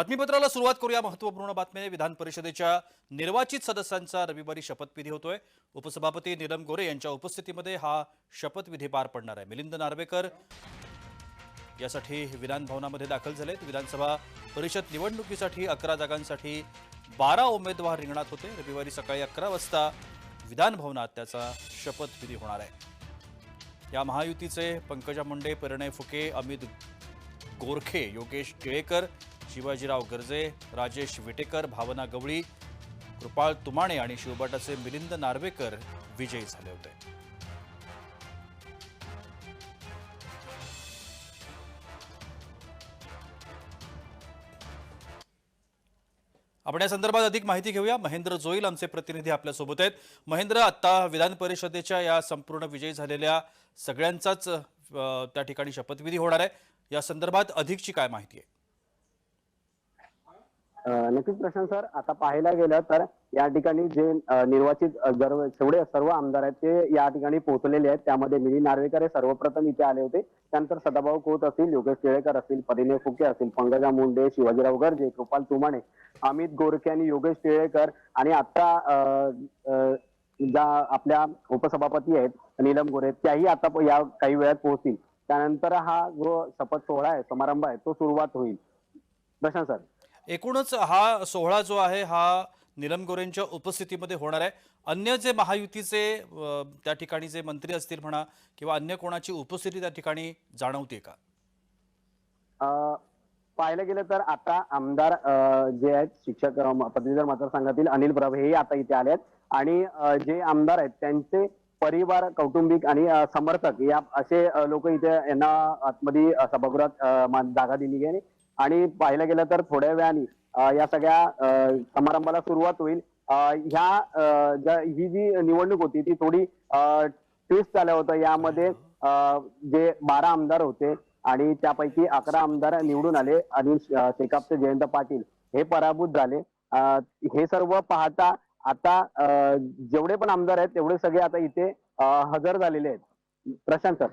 बातमीपत्राला सुरुवात करूया महत्त्वपूर्ण बातमी विधान परिषदेच्या निर्वाचित सदस्यांचा रविवारी शपथविधी होतोय. उपसभापती नीलम गोरे यांच्या उपस्थितीमध्ये हा शपथविधी पार पडणार आहे. मिलिंद नार्वेकर यासाठी विधान भवनामध्ये दाखल झालेत. विधानसभा परिषद निवडणुकीसाठी अकरा जागांसाठी बारा उमेदवार रिंगणात होते. रविवारी सकाळी अकरा वाजता विधान भवनात त्याचा शपथविधी होणार आहे. या महायुतीचे पंकजा मुंडे परिणय फुके अमित गोरखे योगेश टिळेकर शिवाजीराव गर्जे राजेश विटेकर भावना गवळी कृपाळ तुमाणे आणि शिवबाटाचे मिलिंद नार्वेकर विजयी झाले होते. आपण या संदर्भात अधिक माहिती घेऊया. महेंद्र जोईल आमचे प्रतिनिधी आपल्यासोबत आहेत. महेंद्र आता विधान परिषदेच्या या संपूर्ण विजयी झालेल्या सगळ्यांचाच त्या ठिकाणी शपथविधी होणार आहे. या संदर्भात अधिकची काय माहिती आहे? नक्कीच प्रशांत सर आता पाहायला गेलं तर या ठिकाणी जे निर्वाचित अं, जर जेवढे सर्व आमदार आहेत ते या ठिकाणी पोहोचलेले आहेत. त्यामध्ये मिलिंद नार्वेकर हे सर्वप्रथम इथे आले होते. त्यानंतर सदाभाऊ खोत असतील योगेश टिळेकर असतील परिणय फुके असतील पंकजा मुंडे शिवाजीराव गर्जे कृपाल तुमाणे अमित गोरखे आणि योगेश टिळेकर आणि आता ज्या आपल्या उपसभापती आहेत नीलम गोरे त्याही आता या काही वेळात पोहोचतील. त्यानंतर हा जो शपथ सोहळा आहे समारंभ आहे तो सुरुवात होईल. प्रशांत सर. एकूणच हा सोहळा जो आहे हा निलम गोरेंच्या उपस्थितीमध्ये होणार आहे. अन्य जे महायुतीचे त्या ठिकाणी जे मंत्री असतील म्हणा किंवा अन्य कोणाची उपस्थिती त्या ठिकाणी जाणवते का? अ, पाहायला गेलं तर आता आमदार जे आहेत शिक्षक पदवीधर मतदारसंघातील अनिल प्रभे हे आता इथे आले आहेत. आणि जे आमदार आहेत त्यांचे परिवार कौटुंबिक आणि समर्थक या असे लोक इथे यांना आतमध्ये सभागृहात जागा दिली गेली. आणि पाहायला गेलं तर थोड्या वेळाने या सगळ्या समारंभाला सुरुवात होईल. ह्या ही जी निवडणूक होती ती थोडी ट्विस्ट झालं होतं यामध्ये जे बारा आमदार होते आणि त्यापैकी अकरा आमदार निवडून आले आणि शेकापचे जयंत पाटील हे पराभूत झाले. हे सर्व पाहता आता जेवढे पण आमदार आहेत तेवढे सगळे आता इथे हजर झालेले आहेत. प्रशांत सर.